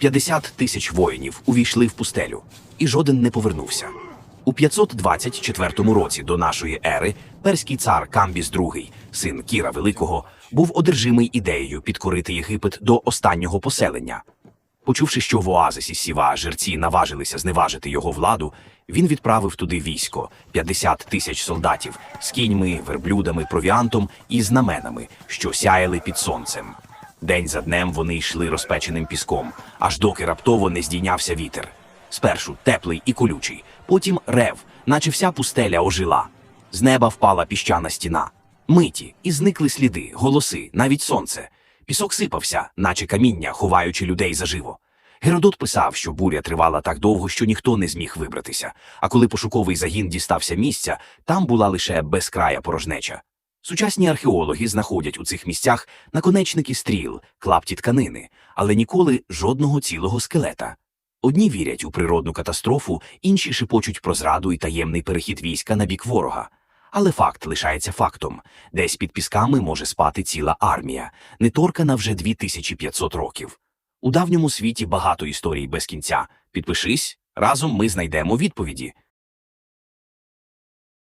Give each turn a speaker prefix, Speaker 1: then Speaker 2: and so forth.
Speaker 1: 50 тисяч воїнів увійшли в пустелю, і жоден не повернувся. У 524 році до нашої ери перський цар Камбіс II, син Кіра Великого, був одержимий ідеєю підкорити Єгипет до останнього поселення. Почувши, що в оазисі Сіва жерці наважилися зневажити його владу, він відправив туди військо 50 тисяч солдатів з кіньми, верблюдами, провіантом і знаменами, що сяяли під сонцем. День за днем вони йшли розпеченим піском, аж доки раптово не здійнявся вітер. Спершу теплий і колючий, потім рев, наче вся пустеля ожила. З неба впала піщана стіна. Миті, і зникли сліди, голоси, навіть сонце. Пісок сипався, наче каміння, ховаючи людей заживо. Геродот писав, що буря тривала так довго, що ніхто не зміг вибратися. А коли пошуковий загін дістався місця, там була лише безкрая порожнеча. Сучасні археологи знаходять у цих місцях наконечники стріл, клапті тканини, але ніколи жодного цілого скелета. Одні вірять у природну катастрофу, інші шепочуть про зраду і таємний перехід війська на бік ворога. Але факт лишається фактом: десь під пісками може спати ціла армія, неторкана вже 2500 років. У давньому світі багато історій без кінця. Підпишись, разом ми знайдемо відповіді.